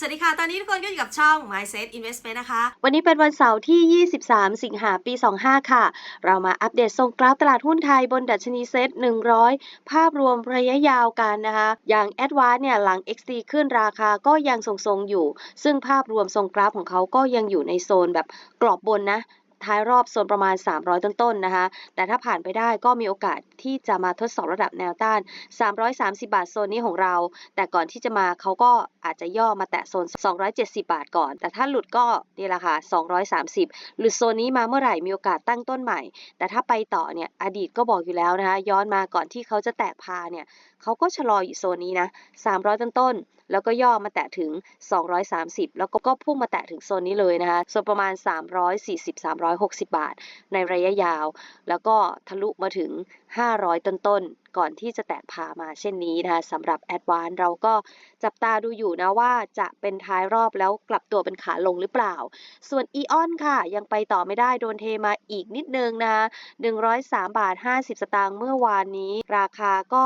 สวัสดีค่ะ ตอนนี้ทุกคนก็อยู่กับช่อง Mindset Investment นะคะ วันนี้เป็นวันเสาร์ที่ 23 สิงหาปี 25 ค่ะ เรามาอัปเดตทรงกราฟตลาดหุ้นไทยบนดัชนีเซ็ต100 ภาพรวมระยะยาวกันนะคะ อย่างแอดวานเนี่ยหลัง XT ขึ้นราคาก็ยังทรงๆอยู่ ซึ่งภาพรวมทรงกราฟของเขาก็ยังอยู่ในโซนแบบกรอบบนนะ ท้ายรอบโซนประมาณ 300 ต้นๆนะคะ แต่ถ้าผ่านไปได้ก็มีโอกาสที่จะมาทดสอบระดับแนวต้าน 330 บาทโซนนี้ของเรา แต่ก่อนที่จะมาเขาก็อาจจะย่อมาแตะโซน 270 บาทก่อน แต่ถ้าหลุดก็นี่แหละค่ะ 230 หลุดโซนนี้มาเมื่อไหร่มีโอกาสตั้งต้นใหม่ แต่ถ้าไปต่อเนี่ยอดีตก็บอกอยู่แล้วนะคะ ย้อนมาก่อนที่เขาจะแตกพาเนี่ยเขาก็ชะลออยู่โซนนี้นะ 300 ต้นๆ แล้วก็ย่อมาแตะถึง 230 แล้วก็ก็พุ่งมาแตะถึงโซนนี้เลยนะคะโซนประมาณ 340-360 บาท ในระยะยาว แล้วก็ทะลุมาถึง 500 ต้นๆ ก่อนที่จะแตกพามาเช่นนี้นะคะสำหรับแอดวานเราก็จับตาดูอยู่นะว่าจะเป็นท้ายรอบแล้วกลับตัวเป็นขาลงหรือเปล่า ส่วนอีออนค่ะ ยังไปต่อไม่ได้โดนเทมาอีกนิดนึงนะคะ103 บาท 50 สตางค์เมื่อวานนี้ ราคาก็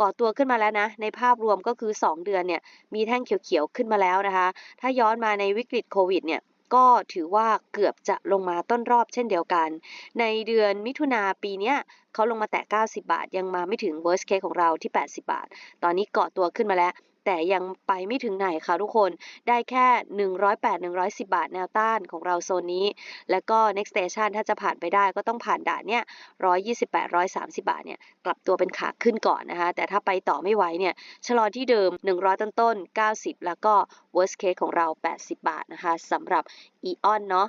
ก่อตัวขึ้นมาแล้วนะ ในภาพรวมก็คือ 2 เดือนเนี่ยมีแท่งเขียวๆขึ้นมาแล้วนะคะ ถ้าย้อนมาในวิกฤตโควิดเนี่ยก็ถือว่าเกือบจะลงมาต้นรอบเช่นเดียวกัน ในเดือนมิถุนาปีเนี้ยเขาลงมาแตะ 90 บาท ยังมาไม่ถึง worst case ของเราที่ 80 บาท ตอนนี้เกาะตัวขึ้นมาแล้ว แต่ยังไปไม่ถึงไหนค่ะทุกคนได้แค่ 108 110 บาทแนวต้านของเราโซนนี้ แล้วก็ next station ถ้าจะผ่านไปได้ก็ต้องผ่านด่านเนี่ย128 130 บาทเนี่ยกลับตัวเป็นขาขึ้นก่อนนะคะ แต่ถ้าไปต่อไม่ไหวเนี่ยชะลอที่เดิม 100 ต้นต้นๆ90 แล้วก็ worst case ของเรา 80 บาทนะคะสำหรับ EON เนาะ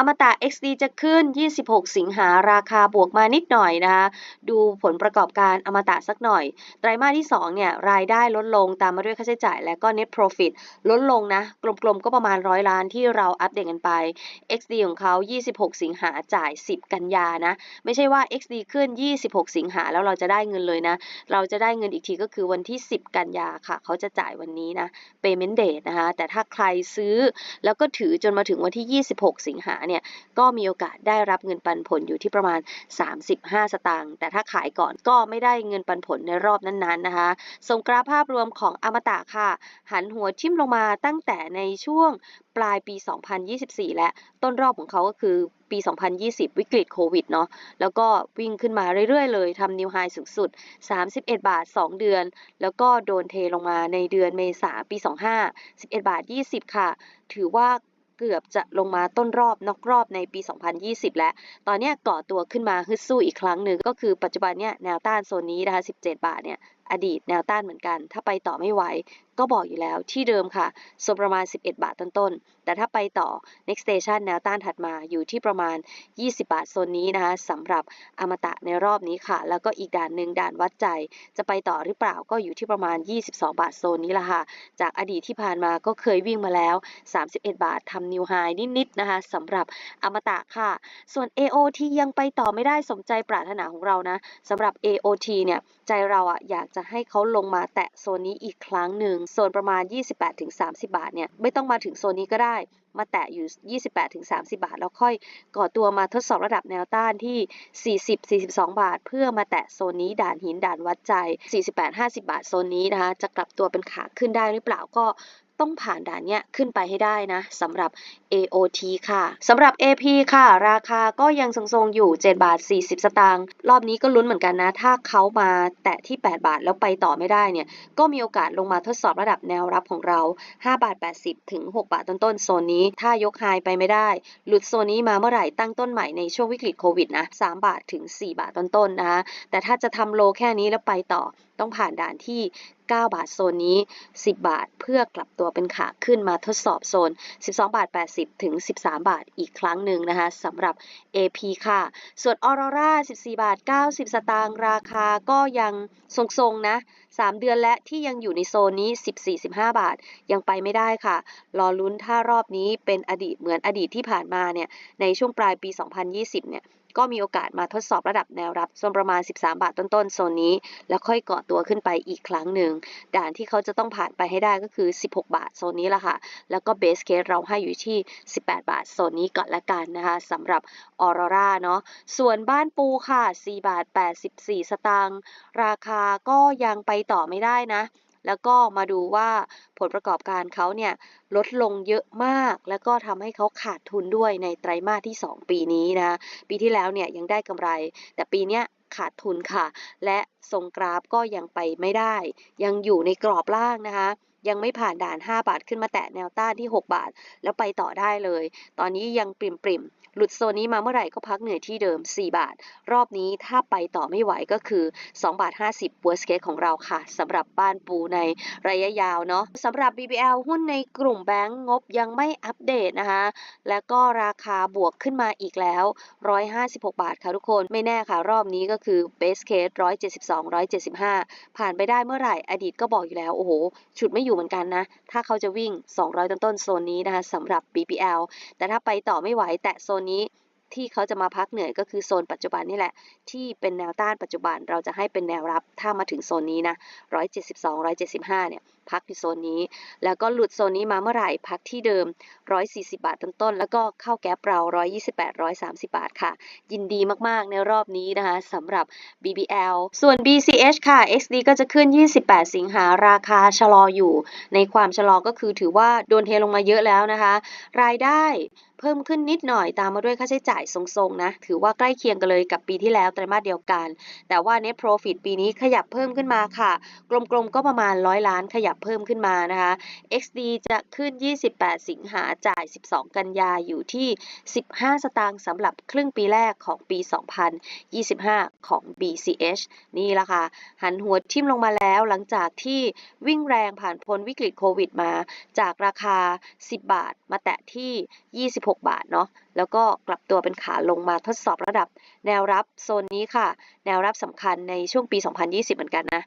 อมตะ XD จะขึ้น 26 สิงหาราคาบวกมานิดหน่อยนะคะ ดูผลประกอบการอมตะสักหน่อย ไตรมาสที่ 2 เนี่ย รายได้ลดลงตามมาด้วยค่าใช้จ่ายและก็ net profit ลดลงนะ กลมๆ ก็ประมาณ100ล้านที่เราอัปเดตกันไป XD ของเขา 26 สิงหาจ่าย 10 กันยานะ ไม่ใช่ว่า XD ขึ้น 26 สิงหาแล้วเราจะได้เงินเลยนะ เราจะได้เงินอีกทีก็คือวันที่ 10 กันยาค่ะ เขาจะจ่ายวันนี้นะ payment date นะคะ แต่ถ้าใครซื้อแล้วก็ถือจนมาถึงวันที่ 26 สิงหาเนี่ยก็มีโอกาสได้รับเงินปันผลอยู่ที่ประมาณ 35 สตางค์แต่ถ้าขายก่อนก็ไม่ได้เงินปันผลในรอบนั้นๆนะคะส่งกราฟภาพรวมของอมตะค่ะ หันหัวทิ่มลงมาตั้งแต่ในช่วงปลายปี 2024 และต้นรอบของเขาก็คือปี 2020 วิกฤตโควิดเนาะ แล้วก็วิ่งขึ้นมาเรื่อยๆ เลย ทำนิวไฮสูงสุด 31 บาท 2 เดือน แล้วก็โดนเทลงมาในเดือนเมษาปี 25 11 บาท 20 ค่ะ ถือว่า เกือบจะลงมาต้นรอบนอกรอบในปี 2020 แล้ว ตอนนี้ก่อตัวขึ้นมาฮึดสู้อีกครั้งหนึ่งก็คือปัจจุบันเนี่ยแนวต้านโซนนี้นะคะ 17 บาทเนี่ยอดีตแนวต้านเหมือนกัน ถ้าไปต่อไม่ไหว ก็บอกอยู่แล้วที่เดิมค่ะโซนประมาณ 11 บาทต้นๆ แต่ถ้าไปต่อ next station แนวต้านถัดมาอยู่ที่ประมาณ 20 บาทโซนนี้นะคะสำหรับอมตะในรอบนี้ค่ะ แล้วก็อีกด่านหนึ่งด่านวัดใจ จะไปต่อหรือเปล่าก็อยู่ที่ประมาณ 22 บาทโซนนี้ละค่ะ จากอดีตที่ผ่านมาก็เคยวิ่งมาแล้ว 31 บาททำนิวไฮนิดๆนะคะสำหรับอมตะค่ะ ส่วน AOT ยังไปต่อไม่ได้สมใจปรารถนาของเรานะสำหรับ AOT เนี่ยใจเราอะอยากจะให้เขาลงมาแตะโซนนี้อีกครั้งหนึ่งโซนประมาณ 28-30 บาทเนี่ยไม่ต้องมาถึงโซนนี้ก็ได้ มาแตะอยู่ 28-30 บาท แล้วค่อยก่อตัวมาทดสอบระดับแนวต้านที่ 40-42 บาท เพื่อมาแตะโซนนี้ด่านหินด่านวัดใจ 48-50 บาทโซนนี้นะคะจะกลับตัวเป็นขาขึ้นได้หรือเปล่าก็ ต้องผ่านด่านเนี้ยขึ้นไปให้ได้นะสำหรับ AOT ค่ะสำหรับ AP ค่ะ ราคาก็ยังทรงๆอยู่ 7 บาท 40 สตางค์รอบนี้ก็ลุ้นเหมือนกันนะ ถ้าเขามาแตะที่ 8 บาทแล้วไปต่อไม่ได้เนี่ย ก็มีโอกาสลงมาทดสอบระดับแนวรับของเรา 5 บาท 80 ถึง 6 บาทต้นๆโซนนี้ ถ้ายกไฮไปไม่ได้ หลุดโซนนี้มาเมื่อไหร่ตั้งต้นใหม่ในช่วงวิกฤตโควิดนะ3บาทถึง 4 บาทต้นๆนะคะแต่ถ้าจะทำโลแค่นี้แล้วไปต่อ ต้องผ่านด่านที่ 9 บาทโซนนี้ 10 บาทเพื่อกลับตัวเป็นขาขึ้นมาทดสอบโซน 12 บาท 80 ถึง 13 บาทอีกครั้งหนึ่งนะคะสำหรับ AP ค่ะ ส่วนออโรรา14 บาท 90 สตางค์ราคาก็ยังทรงๆนะ 3 เดือนและที่ยังอยู่ในโซนนี้ 14-15 บาทยังไปไม่ได้ค่ะ รอลุ้นถ้ารอบนี้เป็นอดีตเหมือนอดีตที่ผ่านมาเนี่ยในช่วงปลายปี 2020 เนี่ย ก็มีโอกาสมาทดสอบระดับแนวรับโซนประมาณ 13 บาทต้นๆโซนนี้ แล้วค่อยเกาะตัวขึ้นไปอีกครั้งหนึ่งด่านที่เขาจะต้องผ่านไปให้ได้ก็คือ 16 บาทโซนนี้ละค่ะ แล้วก็เบสเคสเราให้อยู่ที่ 18 บาทโซนนี้ก่อนละกันนะคะสำหรับออโรราเนาะส่วนบ้านปูค่ะ 4 บาท 84 สตางค์ราคาก็ยังไปต่อไม่ได้นะ แล้วก็มาดูว่าผลประกอบการเขาเนี่ยลดลงเยอะมาก แล้วก็ทำให้เขาขาดทุนด้วยในไตรมาสที่ 2 ปีนี้นะปีที่แล้วเนี่ยยังได้กำไร แต่ปีเนี้ยขาดทุนค่ะ และทรงกราฟก็ยังไปไม่ได้ ยังอยู่ในกรอบล่างนะคะยังไม่ผ่านด่าน 5 บาทขึ้นมาแตะแนวต้านที่ 6 บาท แล้วไปต่อได้เลย ตอนนี้ยังปริมปริมๆ หลุดโซนนี้มาเมื่อไหร่ก็พักเหนื่อยที่เดิม 4 บาท รอบนี้ถ้าไปต่อไม่ไหวก็คือ 2 บาท 50 worst case ของเราค่ะสำหรับบ้านปูในระยะยาวเนาะสำหรับ BBL หุ้นในกลุ่มแบงก์งบยังไม่อัปเดตนะคะ แล้วก็ราคาบวกขึ้นมาอีกแล้ว 156 บาทค่ะทุกคนไม่แน่ค่ะ รอบนี้ก็คือ base case 172 175 ผ่านไปได้เมื่อไหร่อดีตก็บอกอยู่แล้ว โอ้โห ฉุดไม่อยู่เหมือนกันนะ ถ้าเขาจะวิ่ง 200 ต้นๆโซนนี้นะคะสำหรับ BBL แต่ถ้าไปต่อไม่ไหวแตะโซนนี้ที่เขาจะมาพักเหนื่อยก็คือโซนปัจจุบันนี่แหละ ที่เป็นแนวต้านปัจจุบันเราจะให้เป็นแนวรับถ้ามาถึงโซนนี้นะ 172 175 เนี่ย พักที่โซนนี้ แล้วก็หลุดโซนนี้มาเมื่อไหร่พักที่เดิม 140 บาทต้นๆ แล้วก็เข้าแก๊ปเรา 128 130 บาทค่ะ ยินดีมากๆในรอบนี้นะคะสำหรับ BBL ส่วน BCH ค่ะ XD ก็จะขึ้น 28 สิงหาราคาชะลออยู่ ในความชะลอก็คือถือว่าโดนเทลงมาเยอะแล้วนะคะ รายได้ เพิ่มขึ้นนิดหน่อยตามมาด้วยค่าใช้จ่ายทรงๆนะ ถือว่าใกล้เคียงกันเลยกับปีที่แล้วไตรมาสเดียวกัน แต่ว่า Net Profit ปีนี้ขยับเพิ่มขึ้นมาค่ะ กลมๆก็ประมาณ 100 ล้านขยับเพิ่มขึ้นมานะคะ XD จะขึ้น 28 สิงหาจ่าย 12 กันยาอยู่ที่ 15 สตางค์สำหรับครึ่งปีแรกของปี 2025 ของ BCH นี่ละค่ะ หันหัวทิ่มลงมาแล้วหลังจากที่วิ่งแรงผ่านพ้นวิกฤตโควิดมา จากราคา 10 บาทมาแตะที่ 26บาทเนาะแล้วก็กลับตัวเป็นขาลงมาทดสอบระดับ แนวรับโซนนี้ค่ะ แนวรับสำคัญในช่วงปี 2020 เหมือนกันนะ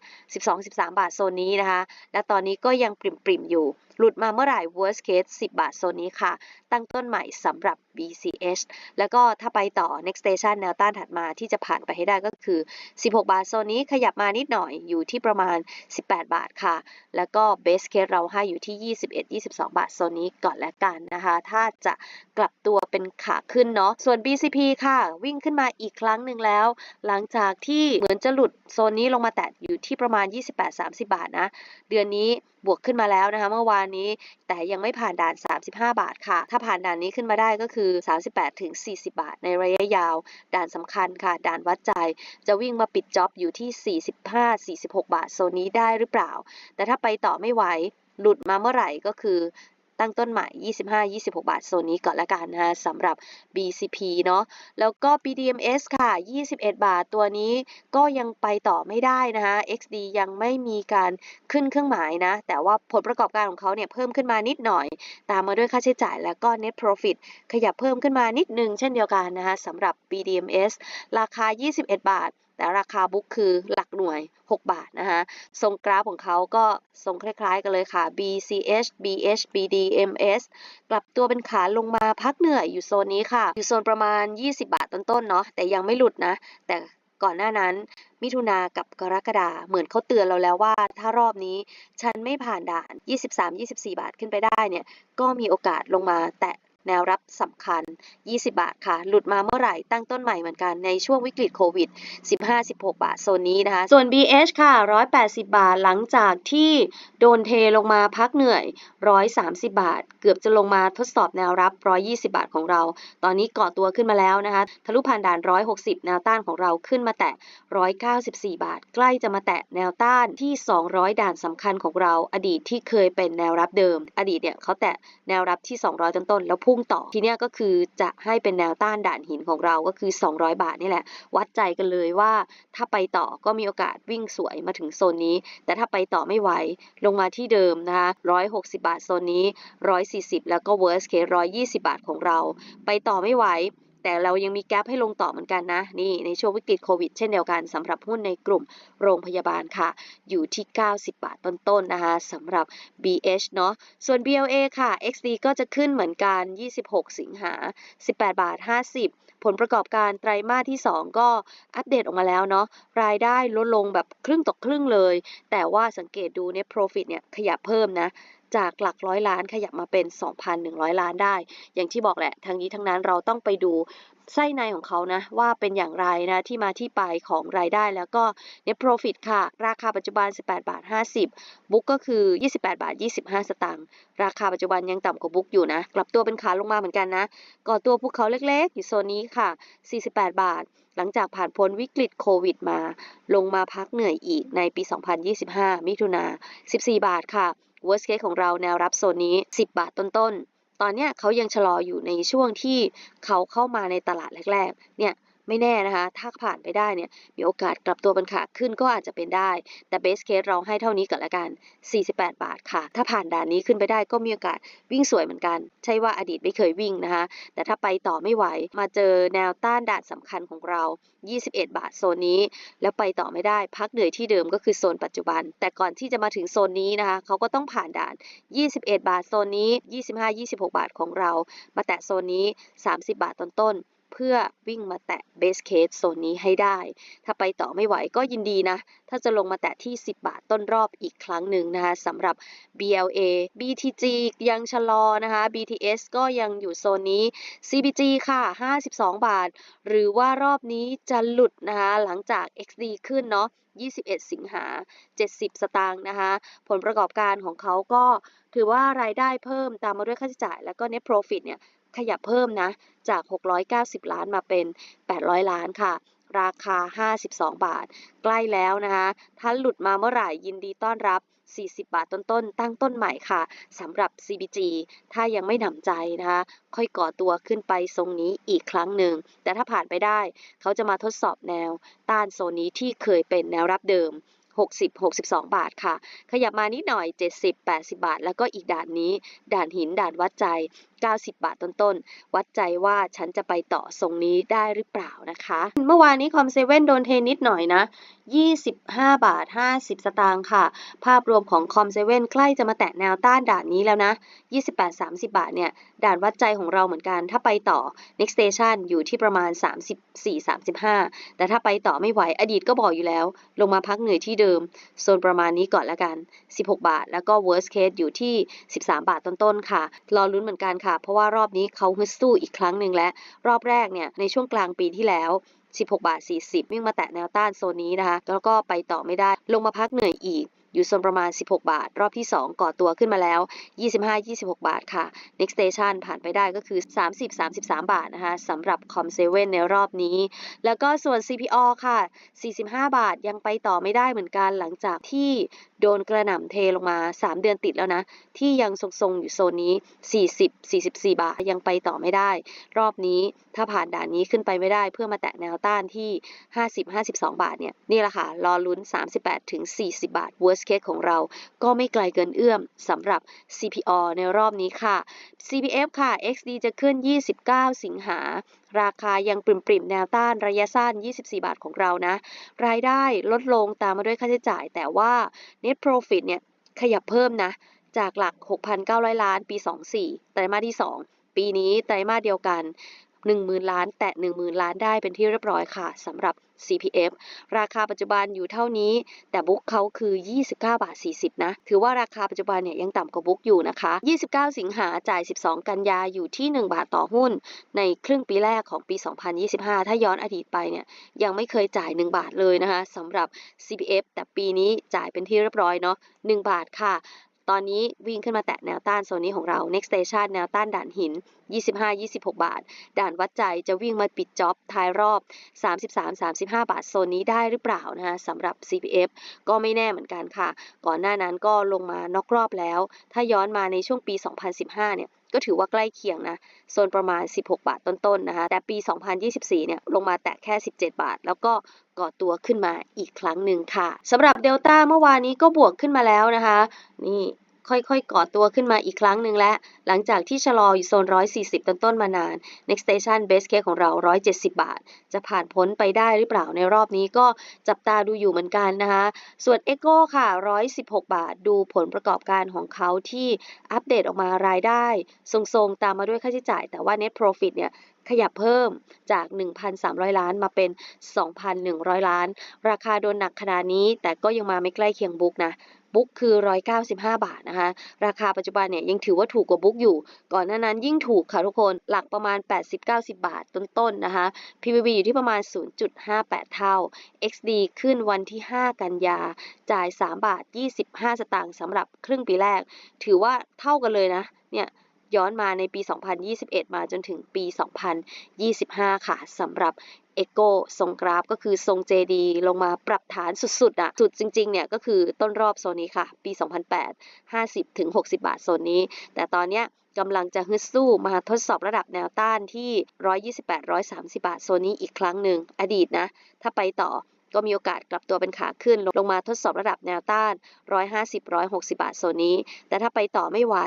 12-13 บาทโซนนี้นะคะ และตอนนี้ก็ยังปริมๆอยู่ หลุดมาเมื่อไหร่ worst case 10 บาทโซนนี้ค่ะ ตั้งต้นใหม่สำหรับ BCH แล้วก็ถ้าไปต่อ next station แนวต้านถัดมาที่จะผ่านไปให้ได้ก็คือ 16 บาทโซนนี้ขยับมานิดหน่อยอยู่ที่ประมาณ 18 บาทค่ะ แล้วก็ base case เราให้อยู่ที่ 21-22 บาทโซนนี้ก่อนและกันนะคะ ถ้าจะกลับตัวเป็นขาขึ้นเนาะ ส่วน BCP ค่ะ วิ่งขึ้นมาอีกครั้งหนึ่งแล้ว หลังจากที่เหมือนจะหลุดโซนนี้ลงมาแตะอยู่ที่ประมาณ 28-30 บาทนะ เดือนนี้บวกขึ้นมาแล้วนะคะ เมื่อวานนี้ แต่ยังไม่ผ่านด่าน 35 บาทค่ะ ถ้าผ่านด่านนี้ขึ้นมาได้ก็คือ 38ถึง40บาท ในระยะยาว ด่านสำคัญค่ะ ด่านวัดใจ จะวิ่งมาปิดจ็อบอยู่ที่ 45-46 บาทโซนนี้ได้หรือเปล่า แต่ถ้าไปต่อไม่ไหวหลุดมาเมื่อไหร่ก็คือ ตั้งต้นใหม่ 25-26 บาทโซนนี้ก่อนละกันนะคะสำหรับ BCP เนาะแล้วก็ BDMs ค่ะ 21 บาทตัวนี้ก็ยังไปต่อไม่ได้นะคะ XD ยังไม่มีการขึ้นเครื่องหมายนะ แต่ว่าผลประกอบการของเขาเนี่ยเพิ่มขึ้นมานิดหน่อย ตามมาด้วยค่าใช้จ่ายแล้วก็ Net Profit ขยับเพิ่มขึ้นมานิดนึงเช่นเดียวกันนะคะสำหรับ BDMs ราคา 21 บาท แต่ราคาบุ๊กคือหลักหน่วย 6 บาทนะคะทรงกราฟของเขาก็ทรงคล้ายๆกันเลยค่ะ BCH BH BD MS กลับตัวเป็นขาลงมาพักเหนื่อยอยู่โซนนี้ค่ะ อยู่โซนประมาณ 20 บาทต้นๆเนาะแต่ยังไม่หลุดนะ แต่ก่อนหน้านั้นมิถุนากับกรกฎาเหมือนเขาเตือนเราแล้วว่า ถ้ารอบนี้ฉันไม่ผ่านด่าน 23-24 บาทขึ้นไปได้เนี่ย ก็มีโอกาสลงมาแตะ แนวรับสำคัญ 20 บาทค่ะ หลุดมาเมื่อไหร่ตั้งต้นใหม่เหมือนกันในช่วงวิกฤตโควิด 15-16 บาทโซนนี้นะคะ ส่วน BH ค่ะ 180 บาทหลังจากที่โดนเทลงมาพักเหนื่อย 130 บาท เกือบจะลงมาทดสอบแนวรับ 120 บาทของเรา ตอนนี้เกาะตัวขึ้นมาแล้วนะคะ ทะลุผ่านด่าน 160 แนวต้านของเราขึ้นมาแตะ 194 บาท ใกล้จะมาแตะแนวต้านที่ 200 ด่านสำคัญของเรา อดีตที่เคยเป็นแนวรับเดิม อดีตเนี่ยเขาแตะแนวรับที่ 200 ต้นๆแล้วพุพุ่งต่อทีเนี้ยก็คือจะให้เป็นแนวต้านด่านหินของเราก็คือ 200 บาทนี่แหละ วัดใจกันเลยว่าถ้าไปต่อก็มีโอกาสวิ่งสวยมาถึงโซนนี้ แต่ถ้าไปต่อไม่ไหวลงมาที่เดิมนะคะ160 บาทโซนนี้ 140 แล้วก็ worst case 120 บาทของเรา ไปต่อไม่ไหว แต่เรายังมีแกลบให้ลงต่อเหมือนกันนะนี่ในช่วงวิกฤตโควิดเช่นเดียวกันสำหรับหุ้นในกลุ่มโรงพยาบาลค่ะ อยู่ที่ 90 บาทต้นๆนะคะสำหรับ BH เนาะส่วน BLA ค่ะ XD ก็จะขึ้นเหมือนกัน 26 สิงหา 18 บาท 50 ผลประกอบการไตรมาสที่ 2 ก็อัปเดตออกมาแล้วเนาะรายได้ลดลงแบบครึ่งต่อครึ่งเลย แต่ว่าสังเกตดูเนี่ย profit เนี่ยขยับเพิ่มนะ จากหลักร้อยล้านขยับมาเป็น 2,100 ล้านได้ อย่างที่บอกแหละ ทั้งนี้ทั้งนั้นเราต้องไปดูไส้ในของเขานะ ว่าเป็นอย่างไรนะ ที่มาที่ไปของรายได้แล้วก็ net profit ค่ะ ราคาปัจจุบัน 18 บาท 50 บุ๊กก็คือ 28 บาท 25 สตางค์ราคาปัจจุบันยังต่ำกว่าบุ๊กอยู่นะ กลับตัวเป็นขาลงมาเหมือนกันนะก่อตัวภูเขาเล็กๆ อยู่โซนนี้ค่ะ 48 บาท หลังจากผ่านพ้นวิกฤตโควิดมา ลงมาพักเหนื่อยอีกในปี 2025 มิถุนา14 บาทค่ะ worst case ของเราแนวรับโซนนี้ 10 บาทต้นๆ ตอนเนี้ยเขายังชะลออยู่ในช่วงที่เขาเข้ามาในตลาดแรกๆ เนี่ย ไม่แน่นะคะ ถ้าผ่านไปได้เนี่ย มีโอกาสกลับตัวเป็นขาขึ้นก็อาจจะเป็นได้ แต่ base case เราให้เท่านี้ก่อนละกัน 48 บาทค่ะ ถ้าผ่านด่านนี้ขึ้นไปได้ก็มีโอกาสวิ่งสวยเหมือนกัน ใช่ว่าอดีตไม่เคยวิ่งนะคะ แต่ถ้าไปต่อไม่ไหว มาเจอแนวต้านด่านสำคัญของเรา 21 บาทโซนนี้ แล้วไปต่อไม่ได้ พักเหนื่อยที่เดิมก็คือโซนปัจจุบัน แต่ก่อนที่จะมาถึงโซนนี้นะคะเขาก็ต้องผ่านด่าน 21 บาทโซนนี้ 25-26 บาทของเรา มาแตะโซนนี้ 30 บาทต้นๆ เพื่อวิ่งมาแตะ base case โซนนี้ให้ได้ ถ้าไปต่อไม่ไหวก็ยินดีนะ ถ้าจะลงมาแตะที่ 10 บาทต้นรอบอีกครั้งหนึ่งนะคะสำหรับ BLA BTG ยังชะลอนะคะ BTS ก็ยังอยู่โซนนี้ CBG ค่ะ 52 บาท หรือว่ารอบนี้จะหลุดนะคะหลังจาก XD ขึ้นเนาะ21 สิงหา 70 สตางค์นะคะ ผลประกอบการของเขาก็ถือว่ารายได้เพิ่มตามมาด้วยค่าใช้จ่าย แล้วก็ net profit เนี่ย ขยับเพิ่มนะ จาก 690 ล้านมาเป็น 800 ล้านค่ะ ราคา 52 บาท ใกล้แล้วนะคะถ้าหลุดมาเมื่อไหร่ยินดีต้อนรับ 40 บาทต้นๆ ตั้งต้นใหม่ค่ะสำหรับ CBG ถ้ายังไม่หนำใจนะคะ ค่อยก่อตัวขึ้นไปทรงนี้อีกครั้งหนึ่ง แต่ถ้าผ่านไปได้ เขาจะมาทดสอบแนว ต้านโซนนี้ที่เคยเป็นแนวรับเดิม60 62 บาทค่ะ ขยับมานิดหน่อย 70 80 บาท แล้วก็อีกด่านนี้ ด่านหิน ด่านวัดใจ 90 บาทต้นๆ วัดใจว่าฉันจะไปต่อทรงนี้ได้หรือเปล่านะคะ เมื่อวานนี้คอมเซเว่นโดนเทนิดหน่อยนะ 25 บาท 50 สตางค์ค่ะ ภาพรวมของคอมเซเว่นใกล้จะมาแตะแนวต้านด่านนี้แล้วนะ 28 30 บาทเนี่ย ด่านวัดใจของเราเหมือนกัน ถ้าไปต่อ next station อยู่ที่ประมาณ 34 35 แต่ถ้าไปต่อไม่ไหว อดีตก็บอกอยู่แล้ว ลงมาพักเหนื่อยที่เดิม โซนประมาณนี้ก่อนละกัน 16 บาท แล้วก็ worst case อยู่ที่ 13 บาทต้นๆ ค่ะ รอลุ้นเหมือนกันค่ะเพราะว่ารอบนี้เขาฮึดสู้อีกครั้งหนึ่งและ รอบแรกเนี่ยในช่วงกลางปีที่แล้ว 16 บาท 40 วิ่งมาแตะแนวต้านโซนนี้นะคะ แล้วก็ไปต่อไม่ได้ ลงมาพักเหนื่อยอีกอยู่โซนประมาณ 16 บาท รอบที่ 2 ก่อตัวขึ้นมาแล้ว 25-26 บาทค่ะ next station ผ่านไปได้ก็คือ 30-33 บาทนะคะสำหรับ com 7ในรอบนี้ แล้วก็ส่วน CPO ค่ะ 45 บาทยังไปต่อไม่ได้เหมือนกันหลังจากที่ โดนกระหน่ำเทลงมา 3 เดือนติดแล้วนะ ที่ยังทรงๆอยู่โซนนี้ 40-44 บาทยังไปต่อไม่ได้ รอบนี้ถ้าผ่านด่านนี้ขึ้นไปไม่ได้เพื่อมาแตะแนวต้านที่ 50-52 บาทเนี่ยนี่แหละค่ะ รอลุ้น 38-40 บาท worst case ของเราก็ไม่ไกลเกินเอื้อมสำหรับ CPO ในรอบนี้ค่ะ CPF ค่ะ XD จะขึ้น 29 สิงหา ราคายังปริมๆแนวต้านระยะสั้น 24 บาทของเรานะ รายได้ลดลงตามมาด้วยค่าใช้จ่าย แต่ว่า net profit เนี่ยขยับเพิ่มนะ จากหลัก 6,900 ล้านปี 24 ไตรมาสที่ 2 ปีนี้ไตรมาสเดียวกัน 10,000 ล้าน แตะ 10,000 ล้านได้เป็นที่เรียบร้อยค่ะสำหรับ CPF ราคาปัจจุบันอยู่เท่านี้ แต่บุ๊กเขาคือ 29 บาท 40 นะ ถือว่าราคาปัจจุบันเนี่ยยังต่ำกว่าบุ๊กอยู่นะคะ 29 สิงหาจ่าย 12 กันยาอยู่ที่ 1 บาทต่อหุ้น ในครึ่งปีแรกของปี 2025 ถ้าย้อนอดีตไปเนี่ยยังไม่เคยจ่าย 1 บาทเลยนะคะสำหรับ CPF แต่ปีนี้จ่ายเป็นที่เรียบร้อยเนาะ 1 บาทค่ะ ตอนนี้วิ่งขึ้นมาแตะแนวต้านโซนนี้ของเรา next station แนวต้านด่านหิน 25-26 บาท ด่านวัดใจจะวิ่งมาปิดจ็อบท้ายรอบ 33-35 บาทโซนนี้ได้หรือเปล่านะคะสำหรับ CPF ก็ไม่แน่เหมือนกันค่ะ ก่อนหน้านั้นก็ลงมานอกรอบแล้ว ถ้าย้อนมาในช่วงปี 2015 เนี่ย ก็ถือว่าใกล้เคียงนะ โซนประมาณ 16 บาทต้นๆนะคะ แต่ปี 2024 เนี่ยลงมาแตะแค่ 17 บาท แล้วก็ก่อตัวขึ้นมาอีกครั้งหนึ่งค่ะสำหรับเดลต้าเมื่อวานนี้ก็บวกขึ้นมาแล้วนะคะ นี่ ค่อยๆก่อตัวขึ้นมาอีกครั้งหนึ่งและ หลังจากที่ชะลออยู่โซน 140 ต้นๆมานาน next station base case ของเรา 170 บาท จะผ่านพ้นไปได้หรือเปล่าในรอบนี้ก็จับตาดูอยู่เหมือนกันนะคะส่วน Echo ค่ะ 116 บาท ดูผลประกอบการของเขาที่อัปเดตออกมารายได้ทรงๆ ตามมาด้วยค่าใช้จ่าย แต่ว่า net profit เนี่ยขยับเพิ่มจาก 1,300 ล้านมาเป็น 2,100 ล้าน ราคาโดนหนักขนาดนี้ แต่ก็ยังมาไม่ใกล้เคียงบุ๊กนะ บุ๊กคือ 195 บาทนะคะ ราคาปัจจุบันเนี่ยยังถือว่าถูกกว่าบุ๊กอยู่ ก่อนหน้านั้นยิ่งถูกค่ะทุกคนหลักประมาณ 80-90 บาทต้นๆนะคะ PVB อยู่ที่ประมาณ 0.58 เท่า XD ขึ้นวันที่ 5 กันยา จ่าย 3 บาท 25 สตางค์สำหรับครึ่งปีแรก ถือว่าเท่ากันเลยนะเนี่ย ย้อนมาในปี 2021 มาจนถึงปี 2025 ค่ะสำหรับเอโก้ทรงกราฟก็คือทรงเจดีลงมาปรับฐานสุดๆอะสุดจริงๆเนี่ยก็คือต้นรอบโซนนี้ค่ะ ปี 2008 50ถึง60 บาทโซนนี้ แต่ตอนเนี้ยกำลังจะฮึดสู้มาทดสอบระดับแนวต้านที่ 128-130 บาทโซนนี้อีกครั้งหนึ่งอดีตนะ ถ้าไปต่อก็มีโอกาสกลับตัวเป็นขาขึ้น ลงมาทดสอบระดับแนวต้าน 150-160 บาทโซนนี้ แต่ถ้าไปต่อไม่ไหว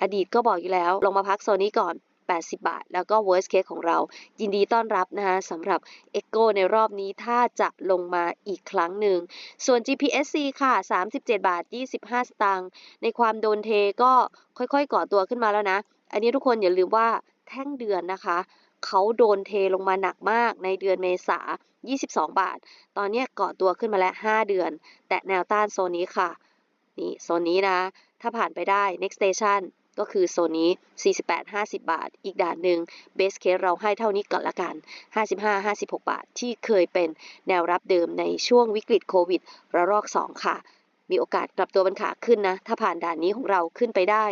อดีตก็บอกอยู่แล้ว ลงมาพักโซนนี้ก่อน 80 บาท แล้วก็ worst case ของเรา ยินดีต้อนรับนะคะสำหรับ e c o ในรอบนี้ถ้าจะลงมาอีกครั้งหนึ่ง ส่วน GPSC ค่ะ 37 บาท 25 สตางค์ ในความโดนเทก็ค่อยๆ ก่อตัวขึ้นมาแล้วนะ อันนี้ทุกคนอย่าลืมว่าแท่งเดือนนะคะเขาโดนเทลงมาหนักมากในเดือนเมษา 22 บาท ตอนนี้ยก่อตัวขึ้นมาแล้ว 5 เดือน แต่แนวต้านโซนนี้ค่ะ นี่โซนนี้นะ ถ้าผ่านไปได้ next station ก็คือโซนนี้ 48-50 บาท อีกด่านหนึ่งเบสเคสเราให้เท่านี้ก่อนละกัน 55-56 บาทที่เคยเป็นแนวรับเดิมในช่วงวิกฤตโควิดระลอก 2 ค่ะ มีโอกาสกลับตัวเป็นขาขึ้นนะ ถ้าผ่านด่านนี้ของเราขึ้นไปได้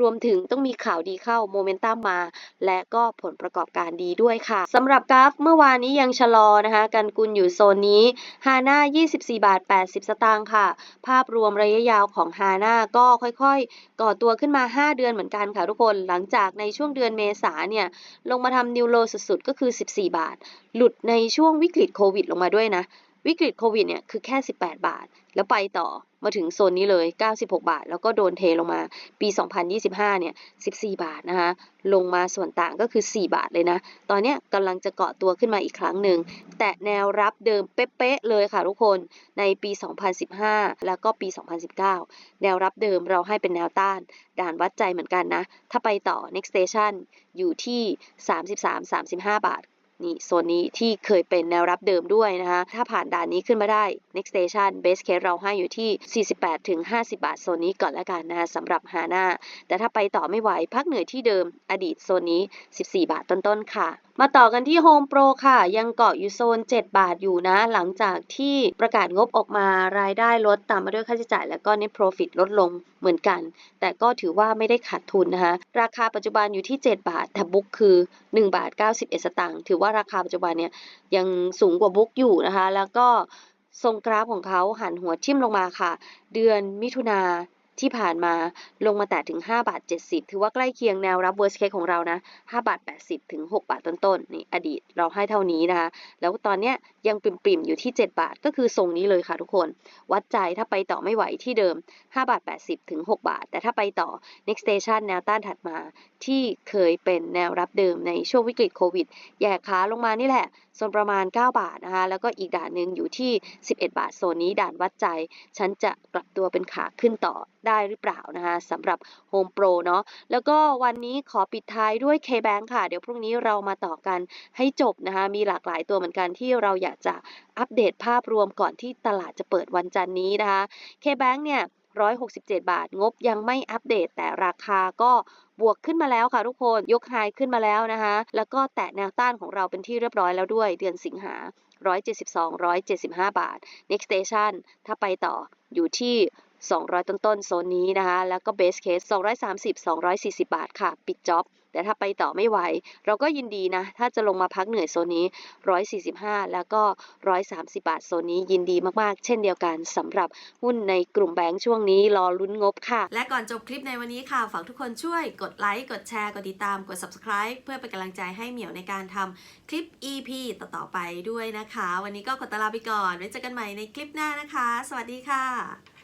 รวมถึงต้องมีข่าวดีเข้าโมเมนตัมมา และก็ผลประกอบการดีด้วยค่ะสำหรับกราฟเมื่อวานนี้ยังชะลอนะคะ กันกุลอยู่โซนนี้ฮาน่า24 บาท 80 สตางค์ค่ะ ภาพรวมระยะยาวของฮาน่าก็ค่อยๆ ก่อตัวขึ้นมา 5 เดือนเหมือนกันค่ะทุกคน หลังจากในช่วงเดือนเมษาเนี่ย ลงมาทำนิวโลสุดๆ ก็คือ 14 บาท หลุดในช่วงวิกฤตโควิดลงมาด้วยนะ วิกฤตโควิดเนี่ยคือแค่ 18 บาท แล้วไปต่อมาถึงโซนนี้เลย 96 บาท แล้วก็โดนเทลงมาปี 2025 เนี่ย 14 บาทนะคะ ลงมาส่วนต่างก็คือ 4 บาทเลยนะ ตอนนี้กำลังจะเกาะตัวขึ้นมาอีกครั้งหนึ่ง แต่แนวรับเดิมเป๊ะๆเลยค่ะทุกคนในปี 2015 แล้วก็ปี 2019 แนวรับเดิมเราให้เป็นแนวต้าน ด่านวัดใจเหมือนกันนะ ถ้าไปต่อ next station อยู่ที่ 33-35 บาท นี่โซนนี้ที่เคยเป็นแนวรับเดิมด้วยนะคะ ถ้าผ่านด่านนี้ขึ้นมาได้ next station base case เราให้อยู่ที่ 48ถึง50 บาทโซนนี้ก่อนละกันนะคะสำหรับฮาน่าแต่ถ้าไปต่อไม่ไหวพักเหนื่อยที่เดิมอดีตโซนนี้ 14 บาทต้นๆค่ะ มาต่อกันที่ Home Pro ค่ะ ยังเกาะอยู่โซน 7 บาทอยู่นะ หลังจากที่ประกาศงบออกมารายได้ลดตามมาด้วยค่าใช้จ่าย และก็ net profit ลดลงเหมือนกัน แต่ก็ถือว่าไม่ได้ขาดทุนนะคะ ราคาปัจจุบันอยู่ที่ 7 บาทแต่บุ๊กคือ 1 บาท 91 สตางค์ถือว่าราคาปัจจุบันเนี่ยยังสูงกว่าบุ๊กอยู่นะคะ แล้วก็ทรงกราฟของเขาหันหัวทิ่มลงมาค่ะ เดือนมิถุนา ที่ผ่านมาลงมาแต่ถึง 5 บาท 70 ถือว่าใกล้เคียงแนวรับ worst case ของเรานะ 5 บาท 80 ถึง 6 บาทต้นๆนี่อดีตเราให้เท่านี้นะคะ แล้วตอนเนี้ยยังปริ่มๆ อยู่ที่ 7 บาทก็คือทรงนี้เลยค่ะทุกคน วัดใจถ้าไปต่อไม่ไหวที่เดิม 5 บาท 80 ถึง 6 บาท แต่ถ้าไปต่อ next station แนวต้านถัดมา ที่เคยเป็นแนวรับเดิมในช่วงวิกฤตโควิดแย่ขาลงมานี่แหละโซนประมาณ 9 บาทนะคะ แล้วก็อีกด่านหนึ่งอยู่ที่ 11 บาทโซนนี้ด่านวัดใจ ฉันจะกลับตัวเป็นขาขึ้นต่อได้หรือเปล่านะคะสำหรับ Home Pro เนาะแล้วก็วันนี้ขอปิดท้ายด้วย KBank ค่ะ เดี๋ยวพรุ่งนี้เรามาต่อกันให้จบนะคะ มีหลากหลายตัวเหมือนกันที่เราอยากจะอัปเดตภาพรวมก่อนที่ตลาดจะเปิดวันจันนี้นะคะ KBank เนี่ย167 บาท งบยังไม่อัปเดตแต่ราคาก็บวกขึ้นมาแล้วค่ะทุกคนยกไฮขึ้นมาแล้วนะคะ แล้วก็แตะแนวต้านของเราเป็นที่เรียบร้อยแล้วด้วยเดือนสิงหา 172 175 บาท next station ถ้าไปต่ออยู่ที่ 200 ต้นๆโซนนี้นะคะ แล้วก็ base case 230 240 บาทค่ะ ปิดจ็อบ แต่ถ้าไปต่อไม่ไหว เราก็ยินดีนะ ถ้าจะลงมาพักเหนื่อยโซนนี้ 145 แล้วก็ 130 บาทโซนนี้ยินดีมากๆ เช่นเดียวกันสำหรับหุ้นในกลุ่มแบงค์ช่วงนี้รอลุ้นงบค่ะ และก่อนจบคลิปในวันนี้ค่ะ ฝากทุกคนช่วยกดไลค์ กดแชร์ กดติดตาม กด subscribe เพื่อเป็นกำลังใจให้เหมียวในการทำคลิป EP ต่อๆไปด้วยนะคะ วันนี้ก็ขอตลาไปก่อนไว้เจอกันใหม่ในคลิปหน้านะคะ สวัสดีค่ะ